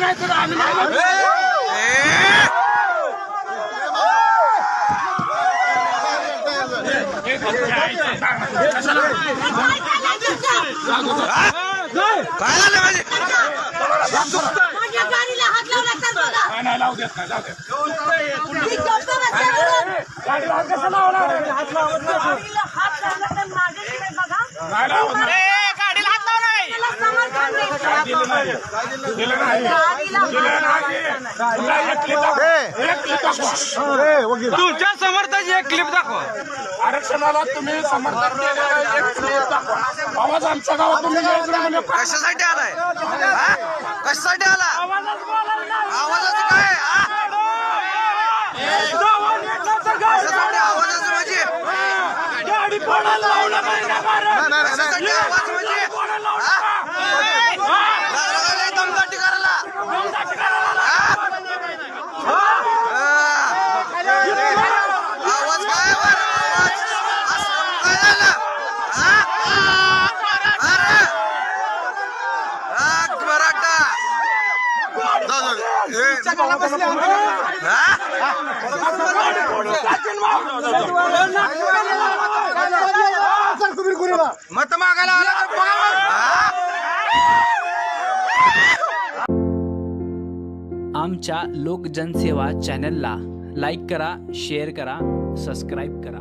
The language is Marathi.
नाही तर आम्ही माझ्या गाडीला हात लावला तर बघा. नाही लावू देत नाही जाऊ देत मी गप्प बसल्यावरून गाडीला हात कसा लावला? गाडीला हात लावला तर मागे तिकडे बघा. नाही लावत द्यायचं. दिलं नाही. दिलं नाही. गाडीला दिलं हात नाही. तुला एक क्लिप दाखव. एक क्लिप दाखव. तुमच्या समर्थाची एक क्लिप दाखवा आरक्षणाला तुम्ही समर्थन केलं एक क्लिप दाखवा आवाज आमच्या गावात म्हणजे कशासाठी आलाय हा? कशासाठी आला आवाजाचं काय हा? कशासाठी आवाजाचं म्हणजे गाडी कोणाला लावलं नाही ना बरं? कशासाठी आवाज म्हणजे हा? लागलं का लय दमदाटी करायला हा? हा. आवाज काय बरं? आवाज असं काय झालं हा? अरे हा, मराठा जाऊ, जाऊ. ए, हा? मत मागायला आला तर बघा चॅनलला लाईक करा शेअर करा सबस्क्राईब करा.